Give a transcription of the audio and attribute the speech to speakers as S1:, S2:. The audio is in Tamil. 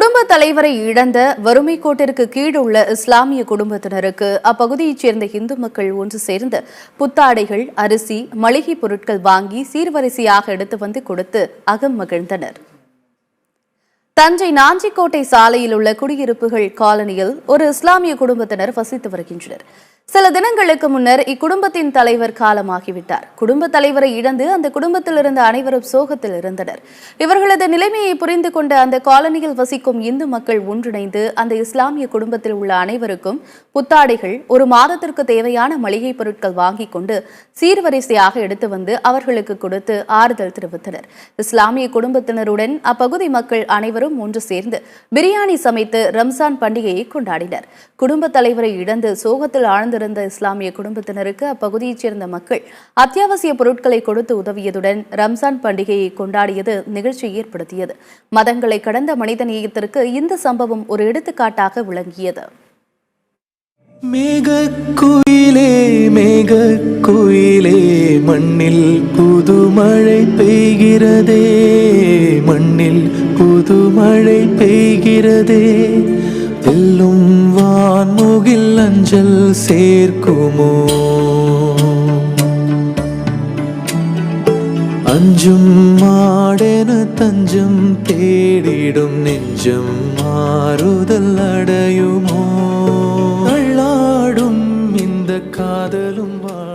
S1: குடும்ப தலைவரை இழந்த வறுமை கோட்டிற்கு கீழுள்ள இஸ்லாமிய குடும்பத்தினருக்கு அப்பகுதியைச் சேர்ந்த இந்து மக்கள் ஒன்று சேர்ந்து புத்தாடைகள் அரிசி மளிகை பொருட்கள் வாங்கி சீர்வரிசையாக எடுத்து வந்து கொடுத்து அகம் மகிழ்ந்தனர். தஞ்சை நாஞ்சிக்கோட்டை சாலையில் உள்ள குடியிருப்புகள் காலனியில் ஒரு இஸ்லாமிய குடும்பத்தினர் வசித்து வருகின்றனர். சில தினங்களுக்கு முன்னர் இக்குடும்பத்தின் தலைவர் காலமாகிவிட்டார். குடும்ப தலைவரை இழந்து அந்த குடும்பத்தில் இருந்த அனைவரும் சோகத்தில் இருந்தனர். இவர்களது நிலைமையை புரிந்து கொண்ட அந்த காலனியில் வசிக்கும் இந்து மக்கள் ஒன்றிணைந்து அந்த இஸ்லாமிய குடும்பத்தில் உள்ள அனைவருக்கும் புத்தாடைகள் ஒரு மாதத்திற்கு தேவையான மளிகை பொருட்கள் வாங்கி கொண்டு சீர்வரிசையாக எடுத்து வந்து அவர்களுக்கு கொடுத்து ஆறுதல் தெரிவித்தனர். இஸ்லாமிய குடும்பத்தினருடன் அப்பகுதி மக்கள் அனைவரும் ஒன்று சேர்ந்து பிரியாணி சமைத்து ரம்சான் பண்டிகையை கொண்டாடினர். குடும்ப தலைவரை இழந்து சோகத்தில் ஆழ்ந்திருந்த இஸ்லாமிய குடும்பத்தினருக்கு அப்பகுதியைச் சேர்ந்த மக்கள் அத்தியாவசிய பொருட்களை கொடுத்து உதவியதுடன் ரம்சான் பண்டிகையை கொண்டாடியது நிகழ்ச்சி ஏற்படுத்தியது. மதங்களை கடந்த மனித நேயத்திற்கு இந்த சம்பவம் ஒரு எடுத்துக்காட்டாக விளங்கியது.
S2: மேகக்குயிலே மேகக்குயிலே மண்ணில் புதுமழை பெய்கிறதே மண்ணில் புதுமழை பெய்கிறதே வெல்லும் வான்முகில் அஞ்சல் சேர்க்குமோ? அஞ்சும் மாடென தஞ்சம் தேடிடும் நெஞ்சம் மாறுதல் அடையுமோ? அள்ளாடும் இந்த காதலும் வா